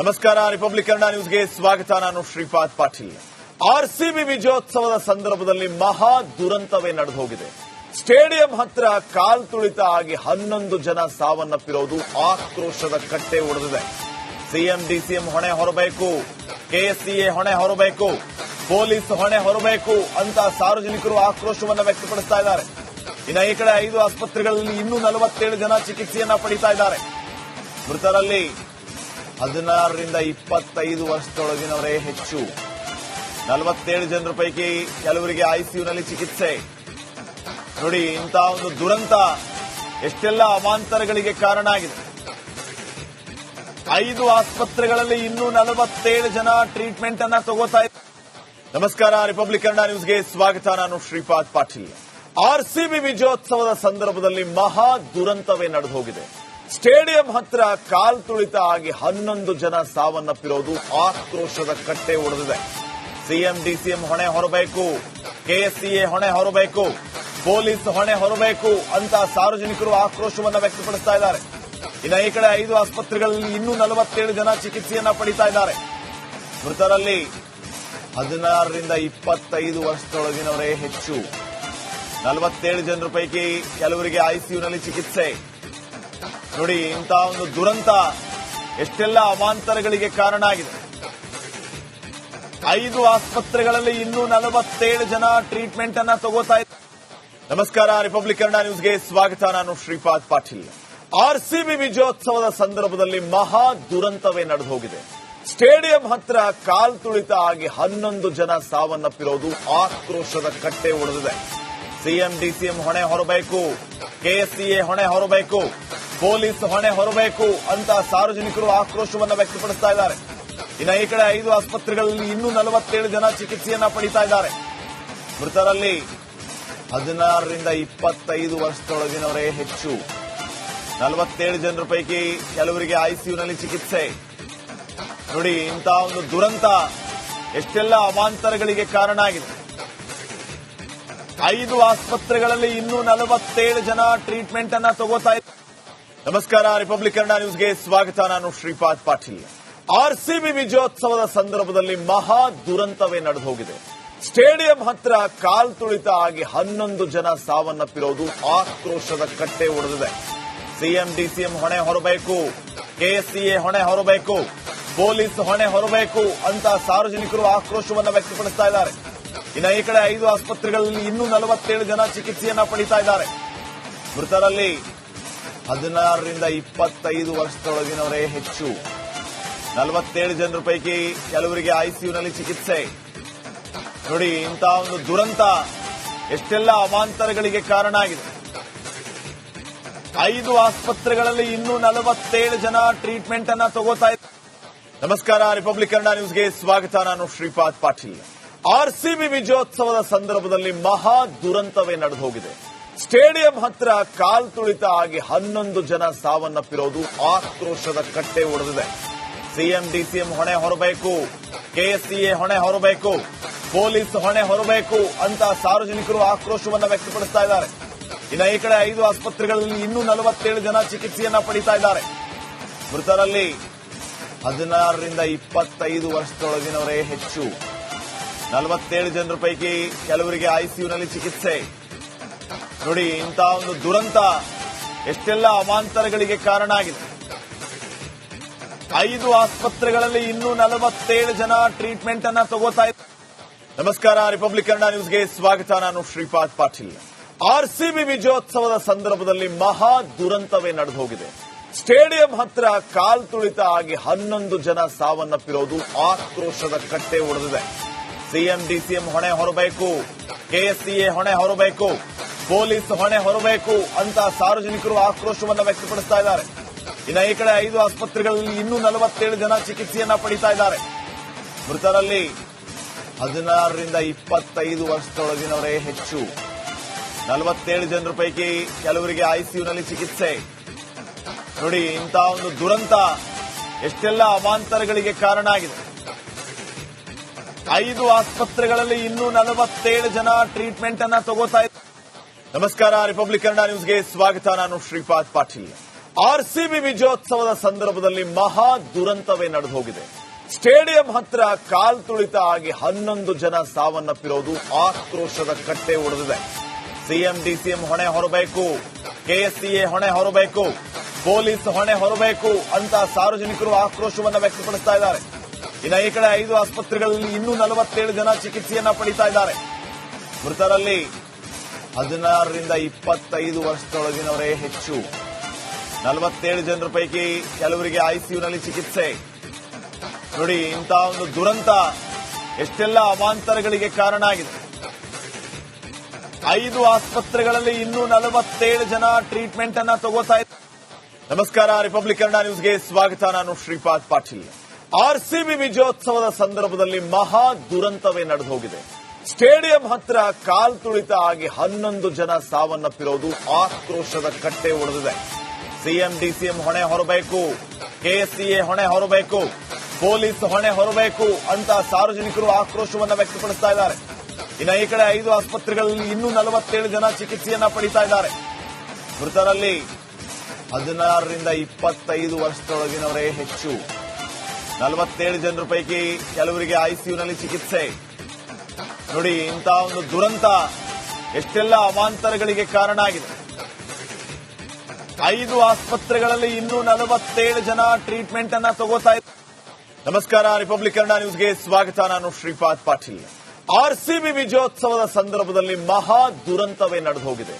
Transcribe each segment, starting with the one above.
ನಮಸ್ಕಾರ ರಿಪಬ್ಲಿಕ್ ಕನ್ನಡ ನ್ಯೂಸ್ಗೆ ಸ್ವಾಗತ. ನಾನು ಶ್ರೀಪಾದ್ ಪಾಟೀಲ್. ಆರ್ಸಿಬಿ ವಿಜಯೋತ್ಸವದ ಸಂದರ್ಭದಲ್ಲಿ ಮಹಾ ದುರಂತವೇ ನಡೆದು ಹೋಗಿದೆ ಸ್ಟೇಡಿಯಂ ಹತ್ರ ಕಾಲ್ ತುಳಿತ ಆಗಿ ಹನ್ನೊಂದು ಜನ ಸಾವನ್ನಪ್ಪಿರೋದು ಆಕ್ರೋಶದ ಕಟ್ಟೆ ಒಡೆದಿದೆ. ಸಿಎಂ ಡಿಸಿಎಂ ಹೊಣೆ ಹೊರಬೇಕು ಕೆಎಸ್ಸಿಎ ಹೊಣೆ ಹೊರಬೇಕು, ಪೊಲೀಸ್ ಹೊಣೆ ಹೊರಬೇಕು ಅಂತ ಸಾರ್ವಜನಿಕರು ಆಕ್ರೋಶವನ್ನು ವ್ಯಕ್ತಪಡಿಸ್ತಾ ಇದ್ದಾರೆ. ಇನ್ನು ಈ ಕಡೆ ಐದು ಆಸ್ಪತ್ರೆಗಳಲ್ಲಿ ಇನ್ನೂ ನಲವತ್ತೇಳು ಜನ ಚಿಕಿತ್ಸೆಯನ್ನ ಪಡೀತಾ ಇದ್ದಾರೆ. ಮೃತರಲ್ಲಿ ಹದಿನಾರರಿಂದ ಇಪ್ಪತ್ತೈದು ವರ್ಷದೊಳಗಿನವರೇ ಹೆಚ್ಚು. ನಲವತ್ತೇಳು ಜನರ ಪೈಕಿ ಕೆಲವರಿಗೆ ಐಸಿಯುನಲ್ಲಿ ಚಿಕಿತ್ಸೆ. ನೋಡಿ ಇಂತಹ ಒಂದು ದುರಂತ ಎಷ್ಟೆಲ್ಲ ಅವಾಂತರಗಳಿಗೆ ಕಾರಣ ಆಗಿದೆ. ಐದು ಆಸ್ಪತ್ರೆಗಳಲ್ಲಿ ಇನ್ನೂ ನಲವತ್ತೇಳು ಜನ ಟ್ರೀಟ್ಮೆಂಟ್ ಅನ್ನ ತಗೋತಾ ಇದ್ದಾರೆ ನಮಸ್ಕಾರ ರಿಪಬ್ಲಿಕ್ ಕನ್ನಡ ನ್ಯೂಸ್ಗೆ ಸ್ವಾಗತ. ನಾನು ಶ್ರೀಪಾದ್ ಪಾಟೀಲ್. ಆರ್ಸಿಬಿ ವಿಜಯೋತ್ಸವದ ಸಂದರ್ಭದಲ್ಲಿ ಮಹಾ ದುರಂತವೇ ನಡೆದು ಹೋಗಿದೆ. ಸ್ಟೇಡಿಯಂ ಹತ್ರ ಕಾಲ್ ತುಳಿತ ಆಗಿ ಹನ್ನೊಂದು ಜನ ಸಾವನ್ನಪ್ಪಿರೋದು ಆಕ್ರೋಶದ ಕಟ್ಟೆ ಒಡೆದಿದೆ. ಸಿಎಂ, ಡಿಸಿಎಂ ಹೊಣೆ ಹೊರಬೇಕು. ಕೆಎಸ್ಸಿಎ ಹೊಣೆ ಹೊರಬೇಕು. ಪೊಲೀಸ್ ಹೊಣೆ ಹೊರಬೇಕು ಅಂತ ಸಾರ್ವಜನಿಕರು ಆಕ್ರೋಶವನ್ನು ವ್ಯಕ್ತಪಡಿಸ್ತಾ ಇದ್ದಾರೆ. ಇನ್ನು ಈ ಕಡೆ ಐದು ಆಸ್ಪತ್ರೆಗಳಲ್ಲಿ ಇನ್ನೂ ನಲವತ್ತೇಳು ಜನ ಚಿಕಿತ್ಸೆಯನ್ನ ಪಡಿತಾ ಇದ್ದಾರೆ. ಮೃತರಲ್ಲಿ ಹದಿನಾರರಿಂದ ಇಪ್ಪತ್ತೈದು ವರ್ಷದೊಳಗಿನವರೇ ಹೆಚ್ಚು. ನಲವತ್ತೇಳು ಜನರ ಪೈಕಿ ಕೆಲವರಿಗೆ ಐಸಿಯುನಲ್ಲಿ ಚಿಕಿತ್ಸೆ. ನೋಡಿ ಇಂತಹ ಒಂದು ದುರಂತ ಎಷ್ಟೆಲ್ಲ ಅವಾಂತರಗಳಿಗೆ ಕಾರಣ ಆಗಿದೆ. ಐದು ಆಸ್ಪತ್ರೆಗಳಲ್ಲಿ ಇನ್ನೂ ನಲವತ್ತೇಳು ಜನ ಟ್ರೀಟ್ಮೆಂಟ್ ಅನ್ನ ತಗೋತಾ ಇದ್ದಾರೆ. ನಮಸ್ಕಾರ ರಿಪಬ್ಲಿಕ್ ಕನ್ನಡ ನ್ಯೂಸ್ಗೆ ಸ್ವಾಗತ. ನಾನು ಶ್ರೀಪಾದ್ ಪಾಟೀಲ್. ಆರ್ಸಿಬಿ ವಿಜಯೋತ್ಸವದ ಸಂದರ್ಭದಲ್ಲಿ ಮಹಾ ದುರಂತವೇ ನಡೆದು ಹೋಗಿದೆ ಸ್ಟೇಡಿಯಂ ಹತ್ರ ಕಾಲ್ ತುಳಿತ ಆಗಿ ಹನ್ನೊಂದು ಜನ ಸಾವನ್ನಪ್ಪಿರೋದು ಆಕ್ರೋಶದ ಕಟ್ಟೆ ಒಡೆದಿದೆ. ಸಿಎಂ ಡಿಸಿಎಂ ಹೊಣೆ ಹೊರಬೇಕು. ಕೆಎಸ್ಸಿಎ ಹೊಣೆ ಹೊರಬೇಕು. ಪೊಲೀಸ್ ಹೊಣೆ ಹೊರಬೇಕು ಅಂತ ಸಾರ್ವಜನಿಕರು ಆಕ್ರೋಶವನ್ನು ವ್ಯಕ್ತಪಡಿಸ್ತಾ ಇದ್ದಾರೆ. ಇನ್ನು ಈ ಕಡೆ ಐದು ಆಸ್ಪತ್ರೆಗಳಲ್ಲಿ ಇನ್ನೂ ನಲವತ್ತೇಳು ಜನ ಚಿಕಿತ್ಸೆಯನ್ನ ಪಡೀತಾ ಇದ್ದಾರೆ. ಮೃತರಲ್ಲಿ ಹದಿನಾರರಿಂದ ಇಪ್ಪತ್ತೈದು ವರ್ಷದೊಳಗಿನವರೇ ಹೆಚ್ಚು. ನಲವತ್ತೇಳು ಜನರ ಪೈಕಿ ಕೆಲವರಿಗೆ ಐಸಿಯುನಲ್ಲಿ ಚಿಕಿತ್ಸೆ. ನೋಡಿ ಇಂತಹ ಒಂದು ದುರಂತ ಎಷ್ಟೆಲ್ಲ ಅವಾಂತರಗಳಿಗೆ ಕಾರಣ ಆಗಿದೆ. ಐದು ಆಸ್ಪತ್ರೆಗಳಲ್ಲಿ ಇನ್ನೂ ನಲವತ್ತೇಳು ಜನ ಟ್ರೀಟ್ಮೆಂಟ್ ಅನ್ನ ತಗೋತಾ ಇದ್ದಾರೆ. ನಮಸ್ಕಾರ ರಿಪಬ್ಲಿಕ್ ಕನ್ನಡ ನ್ಯೂಸ್ಗೆ ಸ್ವಾಗತ. ನಾನು ಶ್ರೀಪಾದ್ ಪಾಟೀಲ್. ಆರ್ಸಿಬಿ ವಿಜಯೋತ್ಸವದ ಸಂದರ್ಭದಲ್ಲಿ ಮಹಾ ದುರಂತವೇ ನಡೆದು ಹೋಗಿದೆ ಸ್ಟೇಡಿಯಂ ಹತ್ರ ಕಾಲ್ ತುಳಿತ ಆಗಿ ಹನ್ನೊಂದು ಜನ ಸಾವನ್ನಪ್ಪಿರೋದು ಆಕ್ರೋಶದ ಕಟ್ಟೆ ಒಡೆದಿದೆ. ಸಿಎಂ ಡಿಸಿಎಂ ಹೊಣೆ ಹೊರಬೇಕು. ಕೆಎಸ್ಸಿಎ ಹೊಣೆ ಹೊರಬೇಕು. ಪೊಲೀಸ್ ಹೊಣೆ ಹೊರಬೇಕು ಅಂತ ಸಾರ್ವಜನಿಕರು ಆಕ್ರೋಶವನ್ನು ವ್ಯಕ್ತಪಡಿಸ್ತಾ ಇದ್ದಾರೆ. ಇನ್ನು ಈ ಕಡೆ ಐದು ಆಸ್ಪತ್ರೆಗಳಲ್ಲಿ ಇನ್ನೂ ನಲವತ್ತೇಳು ಜನ ಚಿಕಿತ್ಸೆಯನ್ನ ಪಡೀತಾ ಇದ್ದಾರೆ. ಮೃತರಲ್ಲಿ ಹದಿನಾರರಿಂದ ಇಪ್ಪತ್ತೈದು ವರ್ಷದೊಳಗಿನವರೇ ಹೆಚ್ಚು. ನಲವತ್ತೇಳು ಜನರ ಪೈಕಿ ಕೆಲವರಿಗೆ ಐಸಿಯುನಲ್ಲಿ ಚಿಕಿತ್ಸೆ. ನೋಡಿ ಇಂತಹ ಒಂದು ದುರಂತ ಎಷ್ಟೆಲ್ಲ ಅವಾಂತರಗಳಿಗೆ ಕಾರಣ ಆಗಿದೆ. ಐದು ಆಸ್ಪತ್ರೆಗಳಲ್ಲಿ ಇನ್ನೂ ನಲವತ್ತೇಳು ಜನ ಟ್ರೀಟ್ಮೆಂಟ್ ಅನ್ನ ತಗೋತಾ ಇದ್ದಾರೆ ನಮಸ್ಕಾರ ರಿಪಬ್ಲಿಕ್ ಕನ್ನಡ ನ್ಯೂಸ್ಗೆ ಸ್ವಾಗತ. ನಾನು ಶ್ರೀಪಾದ್ ಪಾಟೀಲ್. ಆರ್ಸಿಬಿ ವಿಜಯೋತ್ಸವದ ಸಂದರ್ಭದಲ್ಲಿ ಮಹಾ ದುರಂತವೇ ನಡೆದು ಹೋಗಿದೆ ಸ್ಟೇಡಿಯಂ ಹತ್ರ ಕಾಲ್ ತುಳಿತ ಆಗಿ ಹನ್ನೊಂದು ಜನ ಸಾವನ್ನಪ್ಪಿರೋದು ಆಕ್ರೋಶದ ಕಟ್ಟೆ ಒಡೆದಿದೆ. ಸಿಎಂ, ಡಿಸಿಎಂ ಹೊಣೆ ಹೊರಬೇಕು. ಕೆಎಸ್ಸಿಎ ಹೊಣೆ ಹೊರಬೇಕು. ಪೊಲೀಸ್ ಹೊಣೆ ಹೊರಬೇಕು ಅಂತ ಸಾರ್ವಜನಿಕರು ಆಕ್ರೋಶವನ್ನ ವ್ಯಕ್ತಪಡಿಸ್ತಾ ಇದ್ದಾರೆ. ಇನ್ನು ಈ ಕಡೆ ಐದು ಆಸ್ಪತ್ರೆಗಳಲ್ಲಿ ಇನ್ನೂ ನಲವತ್ತೇಳು ಜನ ಚಿಕಿತ್ಸೆಯನ್ನ ಪಡೀತಾ ಇದ್ದಾರೆ. ಮೃತರಲ್ಲಿ ಹದಿನಾರರಿಂದ ಇಪ್ಪತ್ತೈದು ವರ್ಷದೊಳಗಿನವರೇ ಹೆಚ್ಚು. ನಲವತ್ತೇಳು ಜನರ ಪೈಕಿ ಕೆಲವರಿಗೆ ಐಸಿಯುನಲ್ಲಿ ಚಿಕಿತ್ಸೆ. ನೋಡಿ ಇಂತಹ ಒಂದು ದುರಂತ ಎಷ್ಟೆಲ್ಲ ಅವಾಂತರಗಳಿಗೆ ಕಾರಣ ಆಗಿದೆ. ಐದು ಆಸ್ಪತ್ರೆಗಳಲ್ಲಿ ಇನ್ನೂ ನಲವತ್ತೇಳು ಜನ ಟ್ರೀಟ್ಮೆಂಟ್ ಅನ್ನ ತಗೋತಾ ಇದ್ದಾರೆ ನಮಸ್ಕಾರ ರಿಪಬ್ಲಿಕ್ ಕನ್ನಡ ನ್ಯೂಸ್ಗೆ ಸ್ವಾಗತ. ನಾನು ಶ್ರೀಪಾದ್ ಪಾಟೀಲ್. ಆರ್ಸಿಬಿ ವಿಜಯೋತ್ಸವದ ಸಂದರ್ಭದಲ್ಲಿ ಮಹಾ ದುರಂತವೇ ನಡೆದು ಹೋಗಿದೆ. ಸ್ಟೇಡಿಯಂ ಹತ್ರ ಕಾಲ್ ತುಳಿತ ಆಗಿ ಹನ್ನೊಂದು ಜನ ಸಾವನ್ನಪ್ಪಿರೋದು ಆಕ್ರೋಶದ ಕಟ್ಟೆ ಒಡೆದಿದೆ. ಸಿಎಂ ಡಿಸಿಎಂ ಹೊಣೆ ಹೊರಬೇಕು ಕೆಎಸ್ಸಿಎ ಹೊಣೆ ಹೊರಬೇಕು ಪೊಲೀಸ್ ಹೊಣೆ ಹೊರಬೇಕು ಅಂತ ಸಾರ್ವಜನಿಕರು ಆಕ್ರೋಶವನ್ನ ವ್ಯಕ್ತಪಡಿಸ್ತಾ ಇದ್ದಾರೆ. ಇನ್ನು ಈ ಕಡೆ ಐದು ಆಸ್ಪತ್ರೆಗಳಲ್ಲಿ ಇನ್ನೂ ನಲವತ್ತೇಳು ಜನ ಚಿಕಿತ್ಸೆಯನ್ನ ಪಡೀತಾ ಇದ್ದಾರೆ. ಮೃತರಲ್ಲಿ ಹದಿನಾರರಿಂದ ಇಪ್ಪತ್ತೈದು ವರ್ಷದೊಳಗಿನವರೇ ಹೆಚ್ಚು. ನಲವತ್ತೇಳು ಜನರ ಪೈಕಿ ಕೆಲವರಿಗೆ ಐಸಿಯುನಲ್ಲಿ ಚಿಕಿತ್ಸೆ. ನೋಡಿ ಇಂತಹ ಒಂದು ದುರಂತ ಎಷ್ಟೆಲ್ಲ ಅವಾಂತರಗಳಿಗೆ ಕಾರಣ ಆಗಿದೆ. ಐದು ಆಸ್ಪತ್ರೆಗಳಲ್ಲಿ ಇನ್ನೂ ನಲವತ್ತೇಳು ಜನ ಟ್ರೀಟ್ಮೆಂಟ್ ಅನ್ನ ತಗೋತಾ ಇದ್ದಾರೆ. ನಮಸ್ಕಾರ ರಿಪಬ್ಲಿಕ್ ಕನ್ನಡ ನ್ಯೂಸ್ಗೆ ಸ್ವಾಗತ. ನಾನು ಶ್ರೀಪಾದ್ ಪಾಟೀಲ್. ಆರ್ಸಿಬಿ ವಿಜಯೋತ್ಸವದ ಸಂದರ್ಭದಲ್ಲಿ ಮಹಾ ದುರಂತವೇ ನಡೆದು ಹೋಗಿದೆ ಸ್ಟೇಡಿಯಂ ಹತ್ರ ಕಾಲ್ ತುಳಿತ ಆಗಿ ಹನ್ನೊಂದು ಜನ ಸಾವನ್ನಪ್ಪಿರೋದು ಆಕ್ರೋಶದ ಕಟ್ಟೆ ಒಡೆದಿದೆ. ಸಿಎಂ ಡಿಸಿಎಂ ಹೊಣೆ ಹೊರಬೇಕು. ಕೆಎಸ್ಸಿಎ ಹೊಣೆ ಹೊರಬೇಕು. ಪೊಲೀಸ್ ಹೊಣೆ ಹೊರಬೇಕು ಅಂತ ಸಾರ್ವಜನಿಕರು ಆಕ್ರೋಶವನ್ನು ವ್ಯಕ್ತಪಡಿಸ್ತಾ ಇದ್ದಾರೆ. ಇನ್ನು ಈ ಕಡೆ ಐದು ಆಸ್ಪತ್ರೆಗಳಲ್ಲಿ ಇನ್ನೂ ನಲವತ್ತೇಳು ಜನ ಚಿಕಿತ್ಸೆಯನ್ನ ಪಡೀತಾ ಇದ್ದಾರೆ. ಮೃತರಲ್ಲಿ ಹದಿನಾರರಿಂದ ಇಪ್ಪತ್ತೈದು ವರ್ಷದೊಳಗಿನವರೇ ಹೆಚ್ಚು. ನಲವತ್ತೇಳು ಜನರ ಪೈಕಿ ಕೆಲವರಿಗೆ ಐಸಿಯುನಲ್ಲಿ ಚಿಕಿತ್ಸೆ. ನೋಡಿ ಇಂತಹ ಒಂದು ದುರಂತ ಎಷ್ಟೆಲ್ಲ ಅವಾಂತರಗಳಿಗೆ ಕಾರಣ ಆಗಿದೆ. ಐದು ಆಸ್ಪತ್ರೆಗಳಲ್ಲಿ ಇನ್ನೂ ನಲವತ್ತೇಳು ಜನ ಟ್ರೀಟ್ಮೆಂಟ್ ಅನ್ನ ತಗೋತಾ ಇದ್ದಾರೆ ನಮಸ್ಕಾರ ರಿಪಬ್ಲಿಕ್ ಕನ್ನಡ ನ್ಯೂಸ್ಗೆ ಸ್ವಾಗತ. ನಾನು ಶ್ರೀಪಾದ್ ಪಾಟೀಲ್. ಆರ್ಸಿಬಿ ವಿಜಯೋತ್ಸವದ ಸಂದರ್ಭದಲ್ಲಿ ಮಹಾ ದುರಂತವೇ ನಡೆದು ಹೋಗಿದೆ ಸ್ಟೇಡಿಯಂ ಹತ್ರ ಕಾಲ್ ತುಳಿತ ಆಗಿ ಹನ್ನೊಂದು ಜನ ಸಾವನ್ನಪ್ಪಿರೋದು ಆಕ್ರೋಶದ ಕಟ್ಟೆ ಒಡೆದಿದೆ. ಸಿಎಂ, ಡಿಸಿಎಂ ಹೊಣೆ ಹೊರಬೇಕು. ಕೆಎಸ್ಸಿಎ ಹೊಣೆ ಹೊರಬೇಕು. ಪೊಲೀಸ್ ಹೊಣೆ ಹೊರಬೇಕು ಅಂತ ಸಾರ್ವಜನಿಕರು ಆಕ್ರೋಶವನ್ನು ವ್ಯಕ್ತಪಡಿಸ್ತಾ ಇದ್ದಾರೆ. ಇನ್ನು ಈ ಕಡೆ ಐದು ಆಸ್ಪತ್ರೆಗಳಲ್ಲಿ ಇನ್ನೂ ನಲವತ್ತೇಳು ಜನ ಚಿಕಿತ್ಸೆಯನ್ನ ಪಡೀತಾ ಇದ್ದಾರೆ. ಮೃತರಲ್ಲಿ ಹದಿನಾರರಿಂದ ಇಪ್ಪತ್ತೈದು ವರ್ಷದೊಳಗಿನವರೇ ಹೆಚ್ಚು. ನಲವತ್ತೇಳು ಜನರ ಪೈಕಿ ಕೆಲವರಿಗೆ ಐಸಿಯುನಲ್ಲಿ ಚಿಕಿತ್ಸೆ. ನೋಡಿ ಇಂತಹ ಒಂದು ದುರಂತ ಎಷ್ಟೆಲ್ಲ ಅವಾಂತರಗಳಿಗೆ ಕಾರಣ ಆಗಿದೆ. ಐದು ಆಸ್ಪತ್ರೆಗಳಲ್ಲಿ ಇನ್ನೂ ನಲವತ್ತೇಳು ಜನ ಟ್ರೀಟ್ಮೆಂಟ್ ಅನ್ನ ತಗೋತಾ ಇದ್ದಾರೆ. ನಮಸ್ಕಾರ ರಿಪಬ್ಲಿಕ್ ಕನ್ನಡ ನ್ಯೂಸ್ಗೆ ಸ್ವಾಗತ. ನಾನು ಶ್ರೀಪಾದ್ ಪಾಟೀಲ್. ಆರ್ಸಿಬಿ ವಿಜಯೋತ್ಸವದ ಸಂದರ್ಭದಲ್ಲಿ ಮಹಾ ದುರಂತವೇ ನಡೆದು ಹೋಗಿದೆ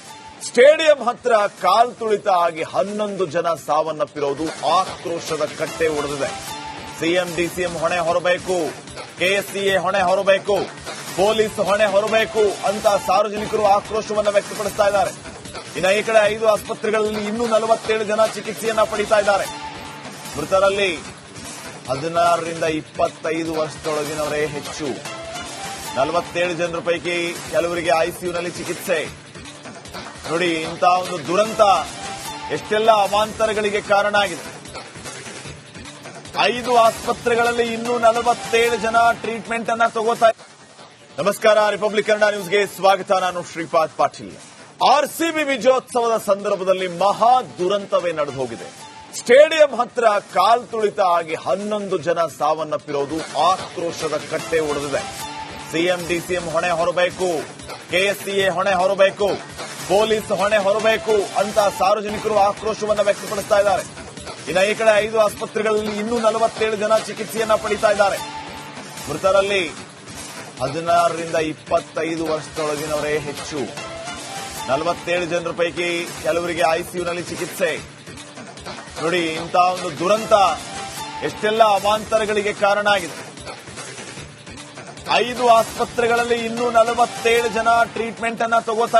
ಸ್ಟೇಡಿಯಂ ಹತ್ರ ಕಾಲ್ ತುಳಿತ ಆಗಿ ಹನ್ನೊಂದು ಜನ ಸಾವನ್ನಪ್ಪಿರೋದು ಆಕ್ರೋಶದ ಕಟ್ಟೆ ಒಡೆದಿದೆ. ಸಿಎಂ ಡಿಸಿಎಂ ಹೊಣೆ ಹೊರಬೇಕು. ಕೆಎಸ್ಸಿಎ ಹೊಣೆ ಹೊರಬೇಕು. ಪೊಲೀಸ್ ಹೊಣೆ ಹೊರಬೇಕು ಅಂತ ಸಾರ್ವಜನಿಕರು ಆಕ್ರೋಶವನ್ನ ವ್ಯಕ್ತಪಡಿಸ್ತಾ ಇದ್ದಾರೆ. ಇನ್ನು ಈ ಕಡೆ ಐದು ಆಸ್ಪತ್ರೆಗಳಲ್ಲಿ ಇನ್ನೂ ನಲವತ್ತೇಳು ಜನ ಚಿಕಿತ್ಸೆಯನ್ನ ಪಡೀತಾ ಇದ್ದಾರೆ. ಮೃತರಲ್ಲಿ ಹದಿನಾರರಿಂದ ಇಪ್ಪತ್ತೈದು ವರ್ಷದೊಳಗಿನವರೇ ಹೆಚ್ಚು. ನಲವತ್ತೇಳು ಜನರ ಪೈಕಿ ಕೆಲವರಿಗೆ ಐಸಿಯುನಲ್ಲಿ ಚಿಕಿತ್ಸೆ. ನೋಡಿ ಇಂತಹ ಒಂದು ದುರಂತ ಎಷ್ಟೆಲ್ಲ ಅವಾಂತರಗಳಿಗೆ ಕಾರಣ ಆಗಿದೆ. ಐದು ಆಸ್ಪತ್ರೆಗಳಲ್ಲಿ ಇನ್ನೂ ನಲವತ್ತೇಳು ಜನ ಟ್ರೀಟ್ಮೆಂಟ್ ಅನ್ನ ತಗೋತಾ. ನಮಸ್ಕಾರ ರಿಪಬ್ಲಿಕ್ ಕನ್ನಡ ನ್ಯೂಸ್ಗೆ ಸ್ವಾಗತ. ನಾನು ಶ್ರೀಪಾದ್ ಪಾಟೀಲ್. ಆರ್ಸಿಬಿ ವಿಜಯೋತ್ಸವದ ಸಂದರ್ಭದಲ್ಲಿ ಮಹಾ ದುರಂತವೇ ನಡೆದು ಹೋಗಿದೆ. ಸ್ಟೇಡಿಯಂ ಹತ್ರ ಕಾಲ್ ತುಳಿತ ಆಗಿ ಹನ್ನೊಂದು ಜನ ಸಾವನ್ನಪ್ಪಿರೋದು ಆಕ್ರೋಶದ ಕಟ್ಟೆ ಒಡೆದಿದೆ. ಸಿಎಂ ಡಿಸಿಎಂ ಹೊಣೆ ಹೊರಬೇಕು. ಕೆಎಸ್ಸಿಎ ಹೊಣೆ ಹೊರಬೇಕು. ಪೊಲೀಸ್ ಹೊಣೆ ಹೊರಬೇಕು ಅಂತ ಸಾರ್ವಜನಿಕರು ಆಕ್ರೋಶವನ್ನು ವ್ಯಕ್ತಪಡಿಸ್ತಾ ಇದ್ದಾರೆ. ಇನ್ನು ಈ ಕಡೆ ಐದು ಆಸ್ಪತ್ರೆಗಳಲ್ಲಿ ಇನ್ನೂ ನಲವತ್ತೇಳು ಜನ ಚಿಕಿತ್ಸೆಯನ್ನ ಪಡೀತಾ ಇದ್ದಾರೆ. ಮೃತರಲ್ಲಿ ಹದಿನಾರರಿಂದ ಇಪ್ಪತ್ತೈದು ವರ್ಷದೊಳಗಿನವರೇ ಹೆಚ್ಚು. ನಲವತ್ತೇಳು ಜನರ ಪೈಕಿ ಕೆಲವರಿಗೆ ಐಸಿಯುನಲ್ಲಿ ಚಿಕಿತ್ಸೆ. ನೋಡಿ ಇಂತಹ ಒಂದು ದುರಂತ ಎಷ್ಟೆಲ್ಲ ಅವಾಂತರಗಳಿಗೆ ಕಾರಣ ಆಗಿದೆ. ಐದು ಆಸ್ಪತ್ರೆಗಳಲ್ಲಿ ಇನ್ನೂ ನಲವತ್ತೇಳು ಜನ ಟ್ರೀಟ್ಮೆಂಟ್ ಅನ್ನ ತಗೋತಾ